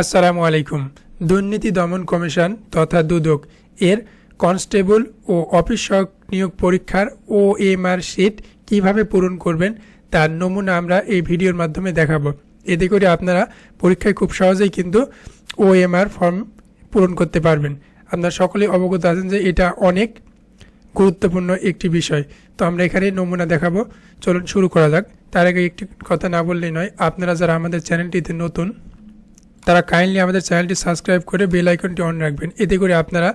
আসসালামু আলাইকুম। দুর্নীতি দমন কমিশন তথা দুদক এর কনস্টেবল ও অফিস সহায়ক নিয়োগ পরীক্ষার ও এমআর শিট কীভাবে পূরণ করবেন তার নমুনা আমরা এই ভিডিওর মাধ্যমে দেখাবো। এতে করে আপনারা পরীক্ষায় খুব সহজেই কিন্তু ও এমআর ফর্ম পূরণ করতে পারবেন। আপনারা সকলেই অবগত আছেন যে এটা অনেক গুরুত্বপূর্ণ একটি বিষয়। তো আমরা এখানে নমুনা দেখাবো। চলুন শুরু করা যাক। তার আগে একটি কথা না বললেই নয়, আপনারা যারা আমাদের চ্যানেলটিতে নতুন তারা কাইন্ডলি আমাদের চ্যানেলটি সাবস্ক্রাইব করে বেল আইকনটি অন রাখবেন। এতে করে আপনারা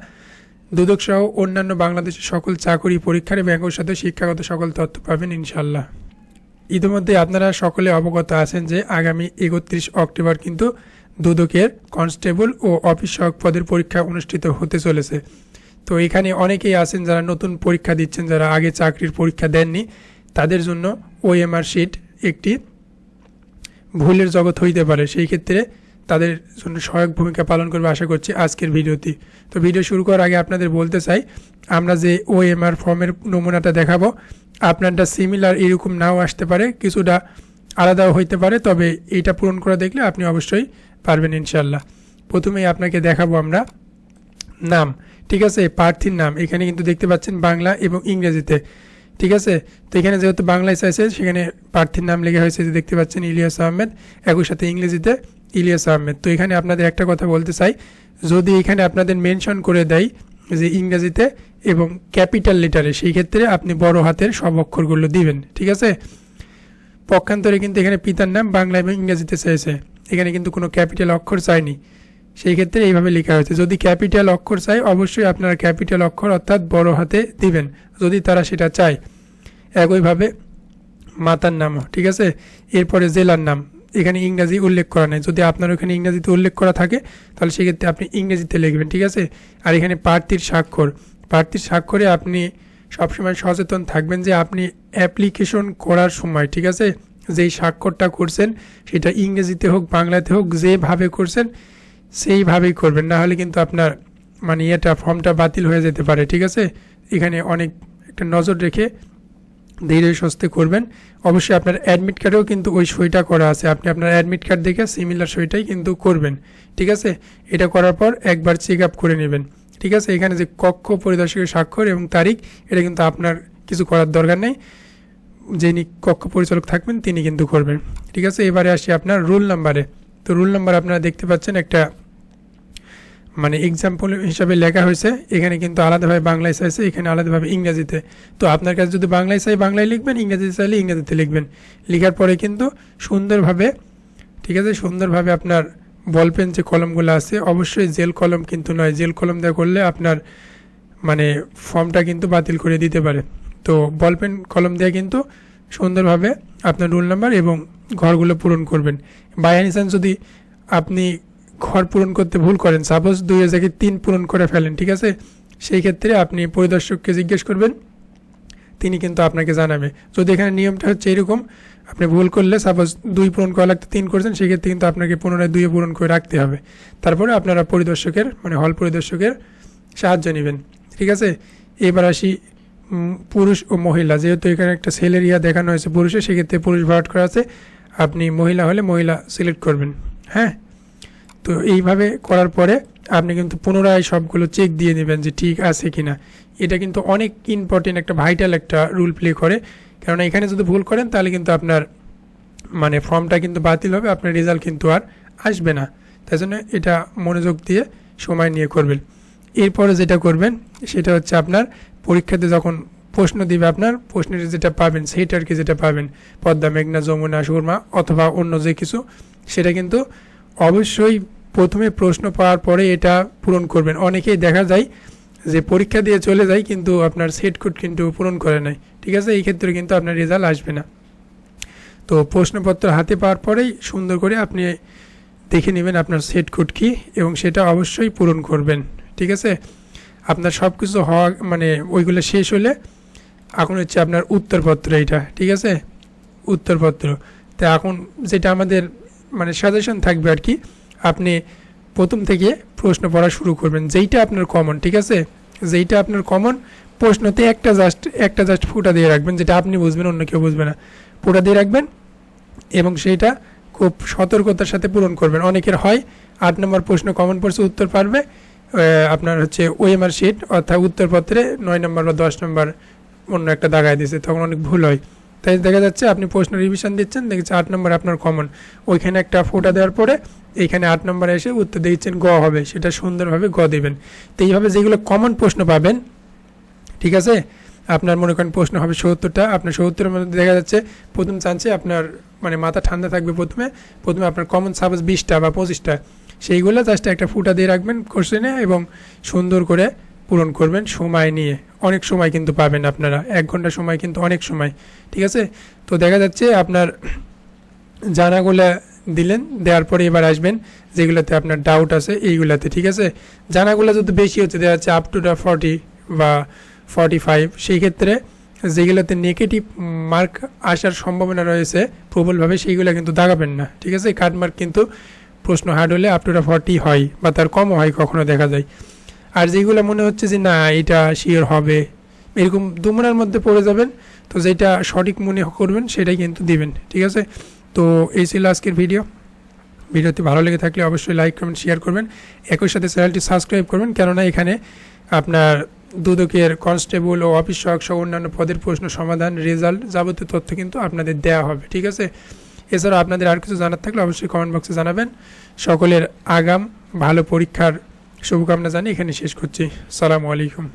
দুদক সহ অন্যান্য বাংলাদেশের সকল চাকরি পরীক্ষার একই সাথে শিক্ষাগত সকল তথ্য পাবেন ইনশাল্লাহ ইতিমধ্যে আপনারা সকলে অবগত আছেন যে আগামী একত্রিশ অক্টোবর কিন্তু দুদকের কনস্টেবল ও অফিস সহক পদের পরীক্ষা অনুষ্ঠিত হতে চলেছে। তো এখানে অনেকেই আছেন যারা নতুন পরীক্ষা দিচ্ছেন, যারা আগে চাকরির পরীক্ষা দেননি, তাদের জন্য ওএমআর শিট একটি ভুলের জগৎ হইতে পারে। সেই ক্ষেত্রে তাদের জন্য সহায়ক ভূমিকা পালন করবে আশা করছি আজকের ভিডিওটি। তো ভিডিও শুরু করার আগে আপনাদের বলতে চাই, আমরা যে ওএমআর ফর্মের নমুনাটা দেখাবো, আপনারটা সিমিলার এরকম নাও আসতে পারে, কিছুটা আলাদাও হইতে পারে, তবে এটা পূরণ করে দেখলে আপনি অবশ্যই পারবেন ইনশাল্লাহ প্রথমেই আপনাকে দেখাবো আমরা নাম। ঠিক আছে, প্রার্থীর নাম। এখানে কিন্তু দেখতে পাচ্ছেন বাংলা এবং ইংরেজিতে। ঠিক আছে? তো এখানে যেহেতু বাংলায় চাইছে সেখানে প্রার্থীর নাম লেখা হয়েছে যে দেখতে পাচ্ছেন ইলিয়াস আহমেদ, একই সাথে ইংরেজিতে ইলিয়াস আহমেদ। তো এখানে আপনাদের একটা কথা বলতে চাই, যদি এখানে আপনাদের মেনশন করে দেয় যে ইংরেজিতে এবং ক্যাপিটাল লেটারে, সেই ক্ষেত্রে আপনি বড় হাতের সব অক্ষরগুলো দিবেন, ঠিক আছে? পক্ষান্তরে কিন্তু এখানে পিতার নাম বাংলা এবং ইংরেজিতে চেয়েছে এখানে কিন্তু কোনো ক্যাপিটাল অক্ষর চায়নি। সেই ক্ষেত্রে এইভাবে লেখা হয়েছে। যদি ক্যাপিটাল অক্ষর চাই, অবশ্যই আপনারা ক্যাপিটাল অক্ষর অর্থাৎ বড় হাতে দিবেন। যদি তারা সেটা চায়, একইভাবে মাতার নামও, ঠিক আছে? এরপরে জেলার নাম, এখানে ইংরাজি উল্লেখ করা নেই। যদি আপনার ওখানে ইংরাজিতে উল্লেখ করা থাকে, তাহলে সেক্ষেত্রে আপনি ইংরেজিতে লিখবেন, ঠিক আছে? আর এখানে প্রার্থীর স্বাক্ষর, প্রার্থীর স্বাক্ষরে আপনি সবসময় সচেতন থাকবেন যে আপনি অ্যাপ্লিকেশন করার সময়, ঠিক আছে? যেই স্বাক্ষরটা করছেন, সেটা ইংরেজিতে হোক, বাংলাতে হোক, যেভাবে করছেন সেইভাবেই করবেন। না হলে কিন্তু আপনার মানে এটা ফর্মটা বাতিল হয়ে যেতে পারে, ঠিক আছে? এখানে অনেক একটা নজর রেখে ধীরে সুস্থে করবেন। অবশ্যই আপনার অ্যাডমিট কার্ডেও কিন্তু ওই সইটা করা আছে। আপনি আপনার অ্যাডমিট কার্ড দেখে সিমিলার সইটাই কিন্তু করবেন, ঠিক আছে? এটা করার পর একবার চেক আপ করে নেবেন, ঠিক আছে? এখানে যে কক্ষ পরিদর্শকের স্বাক্ষর এবং তারিখ, এটা কিন্তু আপনার কিছু করার দরকার নেই। যিনি কক্ষ পরিচালক থাকবেন, তিনি কিন্তু করবেন, ঠিক আছে? এবারে আসি আপনার রুল নাম্বারে তো রুল নাম্বার আপনারা দেখতে পাচ্ছেন একটা মানে এক্সাম্পল হিসাবে লেখা হয়েছে, এখানে কিন্তু আলাদাভাবে বাংলায় চাইছে, এখানে আলাদাভাবে ইংরেজিতে। তো আপনার কাছে যদি বাংলায় চাই, বাংলায় লিখবেন, ইংরেজিতে চাইলে ইংরেজিতে লিখবেন। লেখার পরে কিন্তু সুন্দরভাবে, ঠিক আছে, সুন্দরভাবে আপনার বল পেন যে কলমগুলো আছে, অবশ্যই জেল কলম কিন্তু নয় জেল কলম দেওয়া করলে আপনার মানে ফর্মটা কিন্তু বাতিল করে দিতে পারে। তো বল পেন কলম দিয়ে কিন্তু সুন্দরভাবে আপনার রোল নাম্বার এবং ঘরগুলো পূরণ করবেন। বাই এনি চান্স যদি আপনি ঘর পূরণ করতে ভুল করেন। সাপোজ দুই জায়গায় তিন পূরণ করে ফেলেন, ঠিক আছে? সেই ক্ষেত্রে আপনি পরিদর্শককে জিজ্ঞেস করবেন, তিনি কিন্তু আপনাকে জানাবে। যদি এখানে নিয়মটা হচ্ছে এরকম, আপনি ভুল করলে সাপোজ দুই পূরণ করা লাগতে তিন করছেন সেক্ষেত্রে কিন্তু আপনাকে পুনরায় দুইয়ে পূরণ করে রাখতে হবে। তারপরে আপনারা পরিদর্শকের মানে হল পরিদর্শকের সাহায্য নেবেন, ঠিক আছে? এবার আসি পুরুষ ও মহিলা। যেহেতু এখানে একটা ছেলের ইয়া দেখানো হয়েছে পুরুষের, সেক্ষেত্রে পুরুষ ভাড়াট করা আছে। আপনি মহিলা হলে মহিলা সিলেক্ট করবেন হ্যাঁ? তো এইভাবে করার পরে আপনি কিন্তু পুনরায় সবগুলো চেক দিয়ে নেবেন যে ঠিক আছে কিনা। এটা কিন্তু অনেক ইম্পর্টেন্ট একটা ভাইটাল একটা রুল প্লে করে। কেননা এখানে যদি ভুল করেন, তাহলে কিন্তু আপনার মানে ফর্মটা কিন্তু বাতিল হবে, আপনার রেজাল্ট কিন্তু আর আসবে না। তাই জন্য এটা মনোযোগ দিয়ে সময় নিয়ে করবেন। এরপরে যেটা করবেন, সেটা হচ্ছে আপনার পরীক্ষাতে যখন প্রশ্ন দিবে আপনার, প্রশ্নের যেটা পাবেন সেইটা আর কি যেটা পাবেন? পদ্মা, মেঘনা, যমুনা, সুরমা অথবা অন্য যে কিছু, সেটা কিন্তু অবশ্যই প্রথমে প্রশ্ন পাওয়ার পরে এটা পূরণ করবেন। অনেকেই দেখা যায় যে পরীক্ষা দিয়ে চলে যায় কিন্তু আপনার সেট কোড কিন্তু পূরণ করে নাই। ঠিক আছে? এই ক্ষেত্রে কিন্তু আপনার রেজাল্ট আসবে না। তো প্রশ্নপত্র হাতে পাওয়ার পরেই সুন্দর করে আপনি দেখে নেবেন আপনার সেট কোড কী এবং সেটা অবশ্যই পূরণ করবেন। ঠিক আছে? আপনার সব কিছু হওয়া মানে ওইগুলো শেষ হলে এখন হচ্ছে আপনার উত্তরপত্র এটা ঠিক আছে? উত্তরপত্র। তা এখন যেটা আমাদের মানে সাজেশন থাকবে আর কি, আপনি প্রথম থেকে প্রশ্ন পড়া শুরু করবেন। যেইটা আপনার কমন ঠিক আছে? যেইটা আপনার কমন প্রশ্নতে একটা জাস্ট একটা জাস্ট ফুটা দিয়ে রাখবেন, যেটা আপনি বুঝবেন, অন্য কেউ বুঝবে না। ফুটা দিয়ে রাখবেন এবং সেইটা খুব সতর্কতার সাথে পূরণ করবেন। অনেকের হয়, আট নম্বর প্রশ্ন কমন পড়ছে, উত্তর পারবে। আপনার হচ্ছে ওএমআর শিট অর্থাৎ উত্তরপত্রে নয় নম্বর বা দশ নম্বর অন্য একটা দাগায় দিয়েছে, তখন অনেক ভুল হয়। তাই দেখা যাচ্ছে আপনি প্রশ্ন রিভিশন দিচ্ছেন, দেখছি আট নম্বর আপনার কমন ওইখানে একটা ফোটা দেওয়ার পরে এইখানে আট নম্বরে এসে উত্তর দিচ্ছেন, গ হবে, সেটা সুন্দরভাবে গ দেবেন। তো এইভাবে যেগুলো কমন প্রশ্ন পাবেন, ঠিক আছে? আপনার মনে করেন প্রশ্ন হবে সত্তরটা, আপনার সত্তরের মধ্যে দেখা যাচ্ছে প্রথম চান্সে আপনার মানে মাথা ঠান্ডা থাকবে প্রথমে প্রথমে আপনার কমন সাপোজ বিশটা বা পঁচিশটা। সেইগুলো জাস্ট একটা ফুটা দিয়ে রাখবেন কোশ্চেনে এবং সুন্দর করে পূরণ করবেন সময় নিয়ে। অনেক সময় কিন্তু পাবেন আপনারা। এক ঘণ্টা সময় কিন্তু অনেক সময়। ঠিক আছে? তো দেখা যাচ্ছে আপনার জানাগুলা দিলেন, দেওয়ার পরে এবার আসবেন, যেগুলোতে আপনার ডাউট আছে, এইগুলাতে, ঠিক আছে? জানাগুলো যদি বেশি হচ্ছে, দেখা যাচ্ছে আপ টু দ্য ফর্টি বা ফর্টি ফাইভ সেই ক্ষেত্রে যেগুলোতে নেগেটিভ মার্ক আসার সম্ভাবনা রয়েছে, প্রবলভাবে সেইগুলো কিন্তু দাগাবেন না। ঠিক আছে? কাট মার্ক কিন্তু প্রশ্ন হার্ড হলে আপ টু দ্য ফর্টি হয়, বা তার কমও হয়, কখনো দেখা যায়। আর যেগুলো মনে হচ্ছে যে না, এটা শিওর হবে, এরকম দুমনার মধ্যে পড়ে যাবেন, তো যেটা সঠিক মনে করবেন সেটাই কিন্তু দিবেন, ঠিক আছে? তো এই ছিল আজকের ভিডিও ভিডিওটি ভালো লেগে থাকলে অবশ্যই লাইক কমেন্ট শেয়ার করবেন। একই সাথে চ্যানেলটি সাবস্ক্রাইব করবেন, কেননা এখানে আপনার দুদকের কনস্টেবল ও অফিস সহায়ক সহ অন্যান্য পদের প্রশ্ন, সমাধান রেজাল্ট যাবতীয় তথ্য কিন্তু আপনাদের দেওয়া হবে, ঠিক আছে? এছাড়াও আপনাদের আর কিছু জানার থাকলে অবশ্যই কমেন্ট বক্সে জানাবেন। সকলের আগাম ভালো পরীক্ষার শুভকামনা জানিয়ে এখানে শেষ করছি। সালামু আলাইকুম।